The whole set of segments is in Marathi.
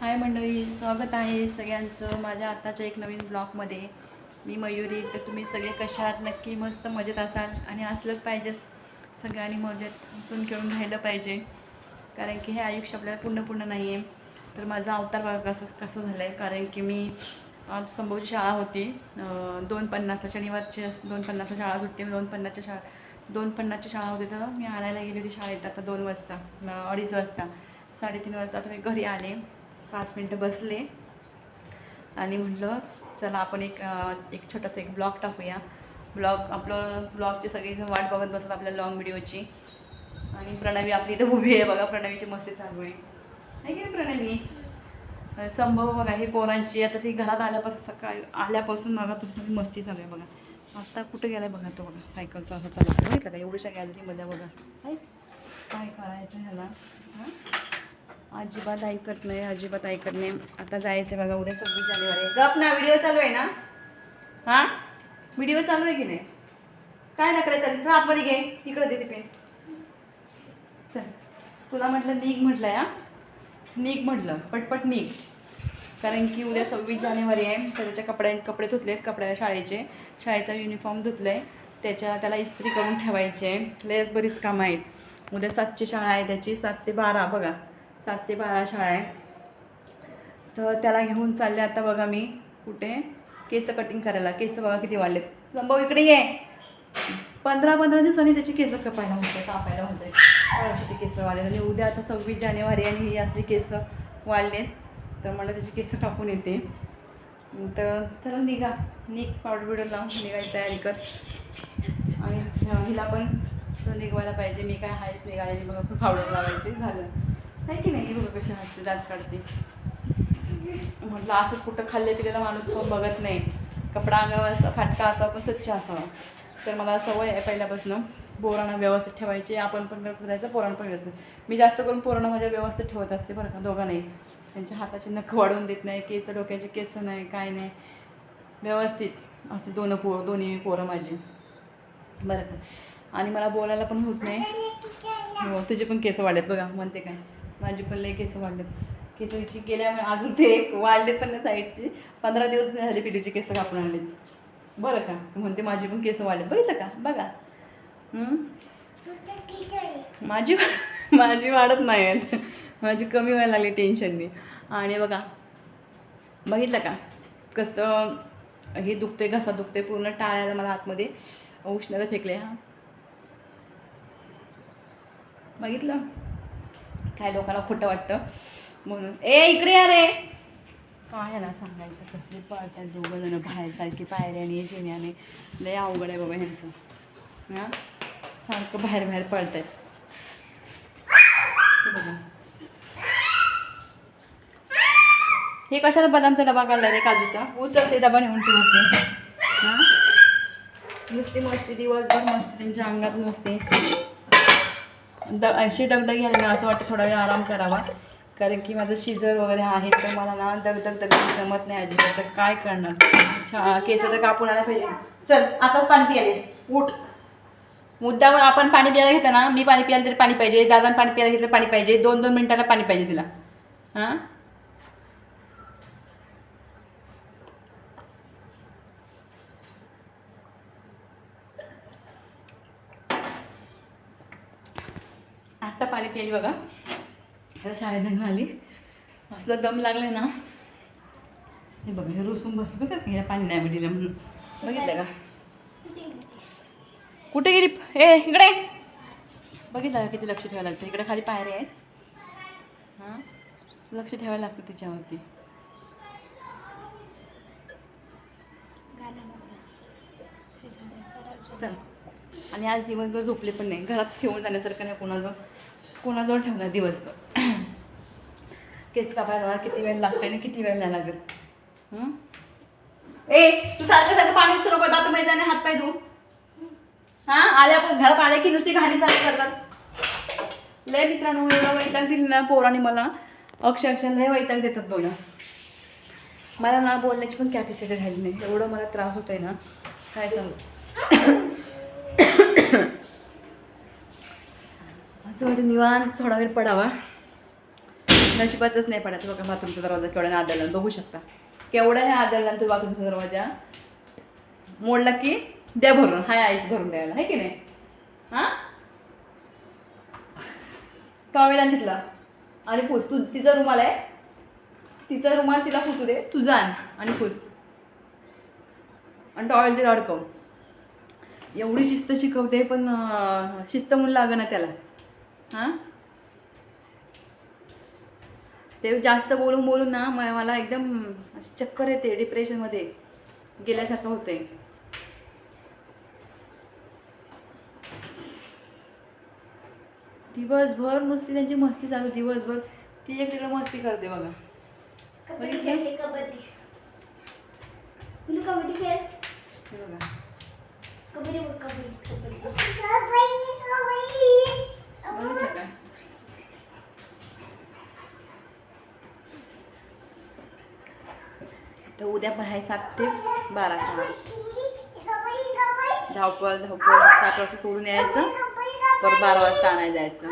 हाय मंडळी स्वागत आहे सगळ्यांचं माझ्या आत्ताच्या एक नवीन ब्लॉगमध्ये. मी मयुरी तर तुम्ही सगळे कशा आहात? नक्की मस्त मजेत असाल आणि असलंच पाहिजे सगळ्यांनी मजेत हसून खेळून राहिलं पाहिजे. कारण की हे आयुष्य आपल्याला पूर्ण पूर्ण नाही आहे तर माझा अवतार बघा कसं कसं झालं आहे कारण की मी आज संभवची शाळा होती. दोन पन्नासला शनिवारची दोन पन्नासला शाळा सुट्टी दोन पन्नासच्या शाळा दोन पन्नासची शाळा होती तर मी आणायला गेली होती शाळेत. आता दोन वाजता अडीच वाजता साडेतीन वाजता आता मी घरी आले. पाच मिनटं बसले. आणि म्हटलं चला आपण एक एक छोटासा एक ब्लॉग टाकूया. ब्लॉग आपलं ब्लॉगची सगळी वाट बघत बसत आपल्या लॉंग व्हिडिओची आणि प्रणवी आपली इथं उभी आहे बघा प्रणवीची मस्ती चालू आहे. नाही की प्रणवी? संभव बघा हे पोरांची आता ती घरात आल्यापासून सकाळी आल्यापासून मगापासून मस्ती चालू आहे बघा. आत्ता कुठं गेलाय बघा तो बघा सायकलचा असं चालू बघितलं का एवढ्याशा गॅलरीमध्ये बघा. हाय? काय करायचं ह्याला? हां? अजिबात ऐकत नाही अजिबात ऐकत नाही. आता जायचं आहे बघा उद्या सव्वीस जानेवारी गप ना व्हिडिओ चालू आहे ना? हां? व्हिडिओ चालू आहे की नाही? काय नकरा चालेल चल आतमध्ये घे. इकडं दे ते चल. तुला म्हटलं निघ म्हटलं या निघ म्हटलं. पटपट निघ. कारण की उद्या सव्वीस जानेवारी आहे तर त्याच्या कपड्या कपडे धुतलेत कपड्या शाळेचे. शाळेचा युनिफॉर्म धुतला आहे त्याच्या त्याला इस्त्री करून ठेवायचे. आहे लयच बरीच कामं आहेत. उद्या सातची शाळा आहे त्याची सात ते बारा बघा. सात ते बारा शाळा आहे. तर त्याला घेऊन चालले आता बघा मी कुठे. केस कटिंग करायला. केस बघा किती वाढले संभव इकडे ये. पंधरा पंधरा दिवसांनी त्याची केस कपायला होते कापायला होते. किती केस वाढले आणि उद्या आता सव्वीस जानेवारी आणि ही असली केस वाढलेत. तर मला त्याची केस कापून येते. तर चला निघा. निघ पावडर बिवडर लावून निघायची तयारी कर. आणि हिला पण निघवायला पाहिजे. मी काय आहेच निघालेली बघा. पावडर लावायची. झालं. आहे की नाही? बघा कशी हसते दात काढते. म्हटलं असंच कुठं खाल्ले पिलेला माणूस कोण बघत नाही. कपडा अंगावर असा फाटका असावा पण स्वच्छ असावा. तर मला सवय आहे पहिल्यापासून. पोरांना व्यवस्थित ठेवायची. आपण पण व्यवस्थित राहायचं पोरांना पण व्यवस्थित. मी जास्त करून पोरांना माझ्या व्यवस्थित ठेवत असते बरं का दोघांनाही त्यांच्या हाताची नख वाढवून देत नाही. केस डोक्याचे केस नाही काय नाही. व्यवस्थित. असे दोन पोर दोन्ही पोरं माझी. बरं का. आणि मला बोलायला पण होत नाही. हो तुझे पण केस वाढलेत बघा. म्हणते काय? माझी पण लई केस वाढलेत. केसाची गेल्यामुळे अजून ते वाढले पण साईडचे. पंधरा दिवस झाले पिलूचे केस कापून आले बरं का? म्हणते माझी पण केस वाढले बघितलं का? बघा. माझी माझी वाढत नाही आहेत माझी कमी व्हायला लागली टेन्शननी आणि बघा. बघितलं का? कसं हे दुखते घसा दुखते पूर्ण टाळायला मला आतमध्ये उष्णता फेकले हा. बघितलं? काय लोकांना खोटं वाटतं? म्हणून. ए इकडे या रे. काय ना सांगायचं? कसले पळतात दोघं जण बाहेर सारखी पायऱ्याने जिन्याने लय अवघड आहे बाबा ह्यांचं. हां? सारखं बाहेर बाहेर पळत आहेत बघा. हे कशाला बदामचा डबा काढला रे काजूचा? उचलते डबा नेऊन ठेवते. हां? नुसती मस्ती दिवसभर मस्ती त्यांच्या अंगात नुसते द अशी डगडगी आली ना असं वाटतं थोडा वेळ आराम करावा. कारण की माझं शिजर वगैरे आहे तर मला ना दगदग दगदग जमत नाही अजिबात. तर काय करणार? केस तर कापून आला पाहिजे. चल आताच पाणी पियालीस उठ. मुद्दाम आपण पाणी प्यायला घेतो ना मी पाणी प्यायला तरी पाणी पाहिजे दादा पाणी प्यायला घेतलं पाणी पाहिजे दोन दोन मिनिटाला पाणी पाहिजे तिला. हां? आत्ता पाणी प्यायली बघा. ह्याला शाळेत आली. असलं दम लागला ना. हे बघा हे रुसून बस बघा हिला पाणी नाही दिलं म्हणून. बघितलं का? कुठे गेली? ए इकडे. बघितलं का किती लक्ष ठेवायला लागतं? इकडे खाली पायऱ्या आहेत. हां? लक्ष ठेवायला लागतं तिच्यावरती. चल. आणि आज दिवसभर झोपले पण नाही. घरात ठेवून जाण्यासारखं नाही कोणाजवळ कोणाजवळ ठेवणार दिवसभर? केस कापायला किती वेळ लागतो आणि किती वेळ नाही लागत. ए तू सारखं सारखं पाणी सुरू बाथरूम जाणे हात पाय धु. हा? आल्या पण घरात आल्या की नुसती घाणी चालू करतात. लय मित्रांनो एवढं वैताग दिली ना पोराने मला. अक्षरशः लय वैताग देतात बघा मला ना बोलण्याची पण कॅपॅसिटी राहिली नाही. एवढं मला त्रास होतोय ना. काय सांगू? असं वाटतं निवांत थोडा वेळ पडावा. नशिबातच नाही पडत बघा बाथरूमचा दरवाजा केवढ्याने आदळला. बघू शकता. केवढ्याने आदळला तो बाथरूमचा दरवाजा. मोडला की द्या भरून हाय आईस भरून द्यायला. आहे की नाही? हां? टॉवेल आण तिथला आणि पुस तू तिचा रुमाल आहे. तिचा रुमाल तिला पुसू दे. तुझा आण आणि पुस आणि टॉवेल तिला अडकव. एवढी शिस्त शिकवते पण शिस्त म्हणून लाग ना त्याला. हां? ते जास्त बोलून बोलून ना म- मला एकदम चक्कर येते डिप्रेशनमध्ये गेल्यासारखं होतंय. दिवसभर नुसती त्यांची मस्ती चालू दिवसभर ती एक तिकडे मस्ती करते बघा. कबड्डी कबड्डी. खेळ? बघा. कबड्डी कबड्डी कबड्डी बघितलं का? तर उद्या पण आहे सात ते बारा शाळा. धावपळ धावपळ सात वाजता सोडून यायचं. परत बारा वाजता आणायला जायचं.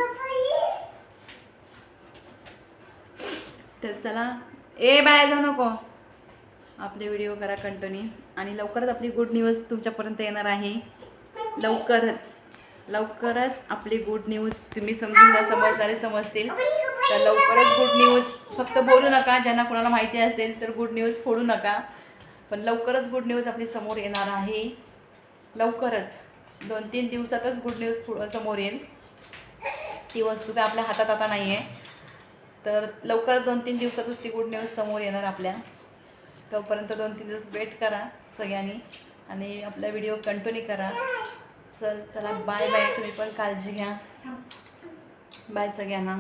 तर चला ए बाहेर जाऊ नको. आपले व्हिडिओ करा कंटिन्यू. आणि लवकरच आपली गुड न्यूज तुमच्यापर्यंत येणार आहे. लवकरच. लवकरच आपली गुड न्यूज तुम्ही समजून जा समजणारे समजतील. तर लवकरच गुड न्यूज फक्त बोलू नका ज्यांना कोणाला माहिती असेल तर गुड न्यूज फोडू नका. पण लवकरच गुड न्यूज आपली समोर येणार आहे. लवकरच. दोन तीन दिवसातच गुड न्यूज समोर येईल. ती वस्तू काय आपल्या हातात आता नाही आहे तर लवकरच दोन तीन दिवसातच ती गुड न्यूज समोर येणार आपल्या. तोपर्यंत दोन तीन दिवस वेट करा सगळ्यांनी. आणि आपला व्हिडिओ कंटिन्यू करा. चल चला बाय बाय तुम्ही पण काळजी घ्या. बाय सगळ्यांना.